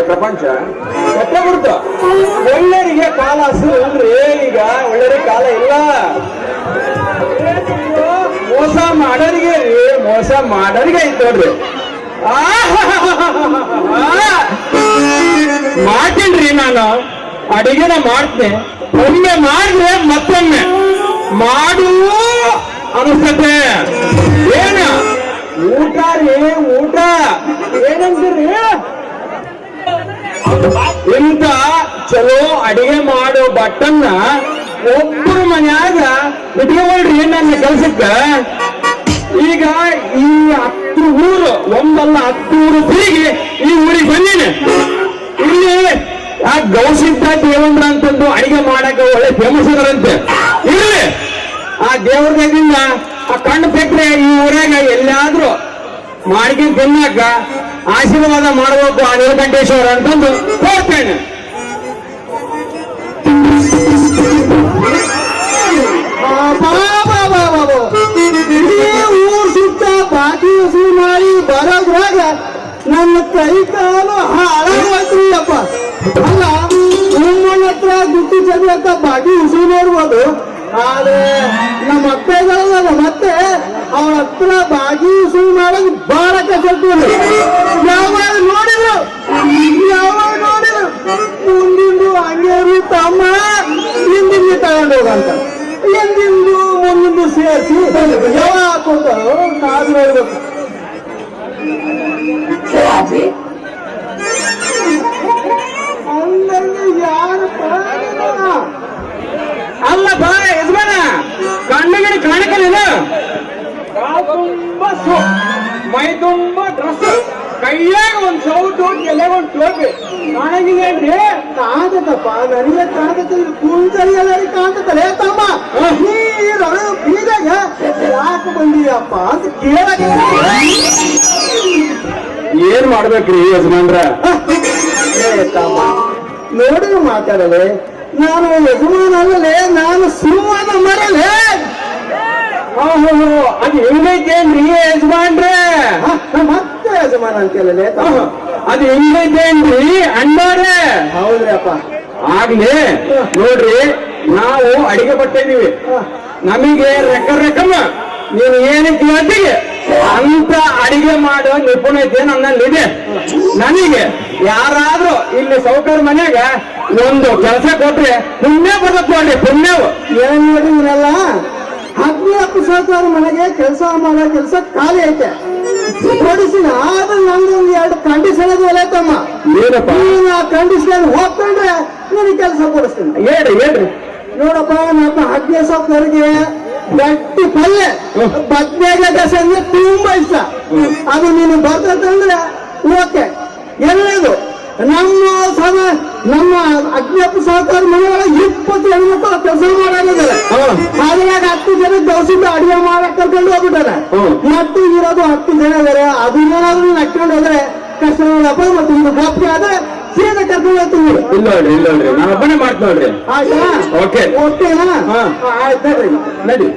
ಪ್ರಪಂಚ. ಕೆಟ್ಟ ಬಿಡ್ತ ಒಳ್ಳೆರಿಗೆ ಕಾಲ ಹಸಿರು ಅಂದ್ರೆ ಈಗ ಒಳ್ಳೆರಿಗೆ ಕಾಲ ಇಲ್ಲ. ಮೋಸ ಮಾಡೋರಿಗೆ ರೀ ಮೋಸ ಮಾಡೋರಿಗೆ ಐತ್ ನೋಡ್ರಿ. ಮಾಡ್ತೀನ್ರಿ ನಾನು. ಅಡಿಗೆನ ಮಾಡ್ತೇನೆ. ಒಮ್ಮೆ ಮಾಡಿದ್ರೆ ಮತ್ತೊಮ್ಮೆ. ಮಾಡು ಅನಿಸ್ತತೆ. ಏನ? ಊಟ ರೇ, ಊಟ. ಇಂತ ಚಲೋ ಅಡಿಗೆ ಮಾಡೋ ಬಟ್ಟನ್ನ ಒಬ್ಬರ ಮನ್ಯಾಗ ಇಟ್ಕೊಳ್ರಿ ನನ್ನ ಕೆಲ್ಸಕ್ಕ. ಈಗ ಈ ಹತ್ತು ಊರು, ಒಂದಲ್ಲ ಹತ್ತು ಊರು ಈ ಊರಿಗೆ ಬಂದೀನಿ. ಇಲ್ಲಿ ಆ ಗೌಸಿದ್ದ ದೇವಂದ್ರ ಅಂತಂದು ಅಡಿಗೆ ಮಾಡಕ ಒಳ್ಳೆ ಫೇಮಸ್ ಅದರಂತೆ ಇಲ್ಲಿ ಆ ದೇವ್ರದಿಂದ ಆ ಕಣ್ಣು ಪೆಟ್ಟರೆ ಈ ಊರಾಗ ಎಲ್ಲಾದ್ರೂ ಮಾಡಿಗೆ ತಿನ್ನಾಕ ಆಶೀರ್ವಾದ ಮಾಡಬೇಕು ಆ ನೀಲಕಂಠೇಶ್ವರ ಅಂತಂದು ಹೋಗ್ತೇನೆ ಊರ್ ಸುತ್ತ ಬಾಕಿ ವಸೂಲ್ ಮಾಡಿ ಬರೋದ್ರಾಗ ನನ್ನ ಕೈ ಕಾಲು ಹಾಳಾಗೋಯ್ತ್ರಿ ಅಪ್ಪ ಅಲ್ಲ, ನಿಮ್ಮನ್ನ ಹತ್ರ ಗುಟ್ಟಿ ಚಂದ್ರಕ್ಕ ಬಾಕಿ ಉಸಿ ಇರ್ಬೋದು. ಆದ್ರೆ ನಮ್ಮ ಅತ್ತೆಗಳಲ್ಲ ನಮ್ಮ ಅವಳ ಹತ್ರ ಬಾಕಿ ವಸೂಲ್ ಮಾಡೋದು ಬಹಳ ಕಷ್ಟ ಯಾವಾಗ ನೋಡಿದ್ರು? ಯಾವಾಗ ನೋಡಿದ್ರು? ಮುಂದಿಂದು ಹಂಗೇರಿ ತಮ್ಮ ಹಿಂದಿಂದು ತಗೊಂಡು ಹೋಗಂತ. ಎಂದಿಂದು ಮುಂದಿಂದು ಸೇರಿಸಿ ಯಾವಾಗ ಹಾಕೊಂಡರು ನಾವು ಹೇಳ್ಬೇಕು ಮೈ ತುಂಬ ಡ್ರೆಸ್ ಕೈಯಾಗ ಒಂದ್ ಸೌಟು ಎಲೆ ಒಂದ್ ಟೋಪಿ ಕಾಣಂಗಿಲ್ಲೇನ್ರಿ ಕಾಂತದಪ್ಪ ನನಗೆ ಕಾಂತದ ಕುಂಚರಿ ಎಲ್ಲರಿಗೆ ಕಾದತಲೇ ತಮ್ಮ ನೀ ಬೀದಾಗ ಯಾಕೆ ಬಂದಿಯಪ್ಪ ಅಂತ ಕೇಳಕ್ಕೆ ಏನ್ ಮಾಡ್ಬೇಕ್ರಿ ಯಜಮಾನ್ರ? ತಮ್ಮ ನೋಡಿ ಮಾತಾಡಲೆ? ನಾನು ಯಜಮಾನ ಅಲ್ಲಲೇ? ನಾನು ಸಿಂಹನ ಮರಲೇ? ಹೋ ಅದು ಹೆಂಗೈತೇನ್ರಿ ಯಜಮಾನ್ರೇ? ಮತ್ತೆ ಯಜಮಾನ ಅಂತ ಹೇಳಲೆ ತಮ್ಮ ಅದು ಹೆಂಗೈತೇನ್ರಿ ಅಣ್ಣಾರೆ. ಹೌದ್ರಿ ಅಪ್ಪ ಆಗ್ಲಿ ನೋಡ್ರಿ ನಾವು ಅಡಿಗೆ ಬಟ್ಟಿದೀವಿ ನಮಗೆ ರೆಕ್ಕ ರೆಕ್ಕಮ್ಮ ನೀನು ಏನಕ್ಕೆ ಹೇಳ್ತೀವಿ ಅಂತ ಅಡಿಗೆ ಮಾಡೋ ನಿಪುಣತೆ ನನ್ನಲ್ಲಿದೆ. ನನಗೆ ಯಾರಾದ್ರೂ ಇಲ್ಲಿ ಸೌಕರ್ ಮನೆಯಾಗ ಒಂದು ಕೆಲಸ ಕೊಟ್ರೆ ಪುಣ್ಯ ಬರ್ತದೆ ನೋಡಿ ಪುಣ್ಯವು. ಏನ್ ಹೇಳಿದ್ರಲ್ಲ ಹದಿನಾಲ್ಕು ಸಾವಿರ ಮನೆಗೆ ಕೆಲಸ ಮಾಡೋ ಕೆಲಸ ಖಾಲಿ ಐತೆ. ಕೊಡಿಸಿನ ಆದ್ರೆ ನಂದೊಂದು ಎರಡು ಕಂಡೀಷನ್ ಅದಲ್ಲ ತಮ್ಮ. ಏನಪ್ಪ? ನೀನು ಆ ಕಂಡೀಷನ್ ಹೋಗ್ಕೊಂಡ್ರೆ ನಿನಗೆ ಕೆಲಸ ಕೊಡಿಸ್ತೀನಿ. ಹೇಳ್ರಿ ಹೇಳ್ರಿ. ನೋಡಪ್ಪ ನಮ್ಮ ಹದಿನೈದು ಸಾವಿರವರೆಗೆ ಗಟ್ಟಿ ಪಲ್ಯ ಬದ್ನೆಗೆ ದಸೆ ಅಂದ್ರೆ ತುಂಬಾ ಇಷ್ಟ. ಅದು ನೀನು ಬರ್ತಂದ್ರೆ ಓಕೆ. ಎಲ್ಲದು ನಮ್ಮ ಸಮ ನಮ್ಮ ಅಜ್ಞಪ್ಪ ಸಹಕಾರ ಮನೆಯೊಳಗೆ ಇಪ್ಪತ್ತು ಹೆಣ್ಮಕ್ಳು ಕೆಲಸ ಮಾಡಾಗಿದ್ದಾರೆ ಹ್ಮ್. ಅದ್ರಾಗ ಹತ್ತು ಜನ ದೋಸಿಂದ ಅಡಿಗೆ ಮಾಡಕ್ ಕರ್ಕೊಂಡು ಹೋಗ್ಬಿಟ್ಟಾರೆ. ಇರೋದು ಹತ್ತು ಜನ ಇದಾರೆ. ಅದನ್ನೇನಾದ್ರೂ ನಟ್ಕೊಂಡು ಹೋದ್ರೆ ಕಷ್ಟ ಮತ್ತೆ ಇದು ಆದ್ರೆ ಸೀದಾ ಕರ್ಕೊಂಡು ಇಲ್ಲ ನೋಡ್ರಿ ಇಲ್ಲ ನೋಡ್ರಿ. ನಾನು ಒಬ್ಬನೇ ಮಾಡ್ತೀನಿ ನೋಡ್ರಿ. ಆಯ್ತಾ? ಓಕೆ ಓಕೆ ಹಾ. ಆಯ್ತು ನಡಿ.